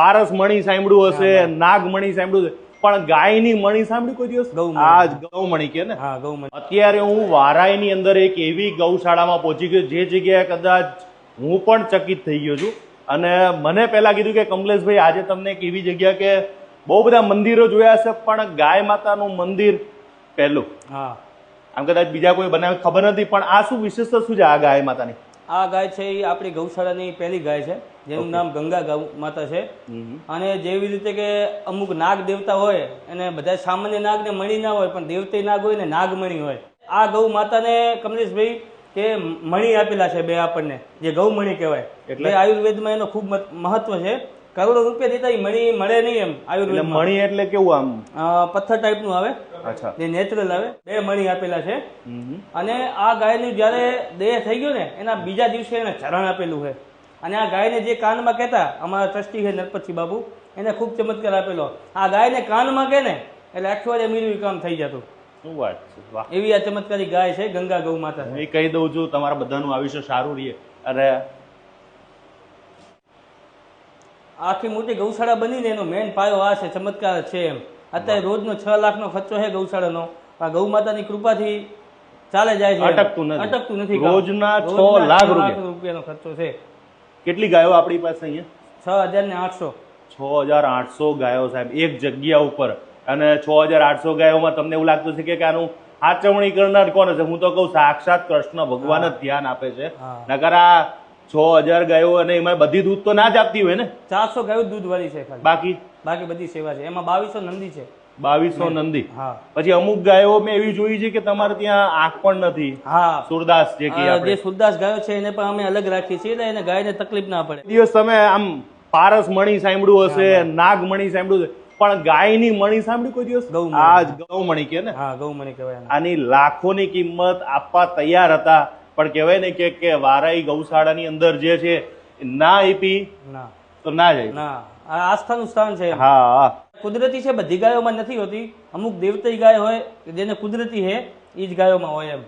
પારસ મણી સાંભળ્યું હશે નાગમણી સાંભળ્યું છે પણ ગાયની મણી સાંભળી કોઈ દિવસ? ગૌમણી. આ ગૌમણી કે ને? હા ગૌ માતા અત્યારે હું વારાયની અંદર એક એવી ગૌશાળામાં પહોંચી ગયો જે જગ્યાએ કદાચ હું પણ ચકિત થઈ ગયો છું. અને મને પહેલા કીધું કે કમલેશભાઈ આજે તમને એક એવી જગ્યા કે બહુ બધા મંદિરો જોયા છે પણ ગાય માતાનું મંદિર પહેલું. હા. આમ કદાચ બીજા કોઈ બનાવે ખબર નથી પણ આ શું વિશેષતા શું છે આ ગાય માતાની? આ ગાય છે એ આપણી ગૌશાળાની પહેલી ગાય છે જેનું નામ ગંગા ગૌ માતા છે. અને જેવી રીતે કે અમુક નાગ દેવતા હોય અને બધા સામાન્ય નાગ ને મણી ના હોય પણ દેવતી નાગ હોય ને નાગમણી હોય. આ ગૌ માતાને કમલેશભાઈ કે મણી આપેલા છે બે આપણને જે ગૌ મણી કહેવાય. એટલે? આયુર્વેદમાં એનો ખૂબ મહત્વ છે. કરોડો રૂપિયા દેતા મણી મળે નહીં એમ આયુર્વેદ મણી એટલે કેવું આમ? પથ્થર ટાઈપનું આવે. અચ્છા. જે નેચરલ આવે. બે મણી આપેલા છે. અને આ ગાયનું જ્યારે દેહ થઈ ગયો ને એના બીજા દિવસે એને ચરણ આપેલું છે. અને આ ગાયને જે કાનમાં કહેતા અમારા ટ્રસ્ટી છે નરપતસિંહ બાબુ એને ખૂબ ચમત્કાર આપેલો. આ ગાયને કાનમાં કહે ને એટલે અઠવાડિયે મીરું કામ થઈ જતું. શું વાત છે? વાહ. એવી આ ચમત્કારી ગાય છે ગંગા ગૌ માતા હું એ કહી દઉં છું તમારા બધાનું આયુષ્ય સારું રહે. અરે આખી મોટી ગૌશાળા બનીને એનો મેન પાયો આ છે ચમત્કાર છે એમ. અત્યારે રોજનો છ લાખનો ખર્ચો છે ગૌશાળાનો. આ ગૌ માતાની કૃપાથી ચાલે જાય છે અટકતું નથી. અટકતું નથી રોજના છ લાખ રૂપિયા. રૂપિયાનો ખર્ચો છે. કેટલી ગાયો આપણી પાસે અહીંયા? છ હજાર ને આઠસો. છ હજાર આઠસો ગાયો સાહેબ એક જગ્યા ઉપર. અને છ હજાર આઠસો ગાયોમાં તમને એવું લાગતું છે કે આનું આચવણી કરનાર કોણ છે હું તો કહું સાક્ષાત કૃષ્ણ ભગવાન જ ધ્યાન આપે છે. નકર આ છ હજાર ગાયો અને એમાં બધી દૂધ તો ના જ આપતી હોય ને? ચારસો ગાયો દૂધ વાળી છે બાકી? બાકી બધી સેવા છે. એમાં બાવીસો નંદી છે. બાવીસો નંદી. પછી અમુક ગાયો મેં એવી જોઈ છે કે તમારે ત્યાં આંખ પણ નથી. હા. સુરદાસ જે જે સુરદાસ ગાયો છે એને પણ અમે અલગ રાખીએ છીએ એટલે એને ગાયને તકલીફ ના પડે. દિવસ તમે આમ પારસ મણી સાંભળ્યું હશે નાગ મણી સાંભળ્યું હશે. પણ ગાયની મણી સાંભળી કોઈ દિવસ? ગૌમણી. આ જ ગૌમણી કે ને? હા ગૌ મને કહેવાય. આની લાખોની કિંમત આપવા તૈયાર હતા. પણ કહેવાય ને કે કે વારાઈ ગૌશાળાની અંદર જે છે ના આપી ના. તો ના જાય ના. આસ્થાનું સ્થાન છે હા હા. કુદરતી છે બધી ગાયોમાં નથી હોતી. અમુક દેવતી ગાય હોય જેને કુદરતી હે એ જ ગાયોમાં હોય એમ.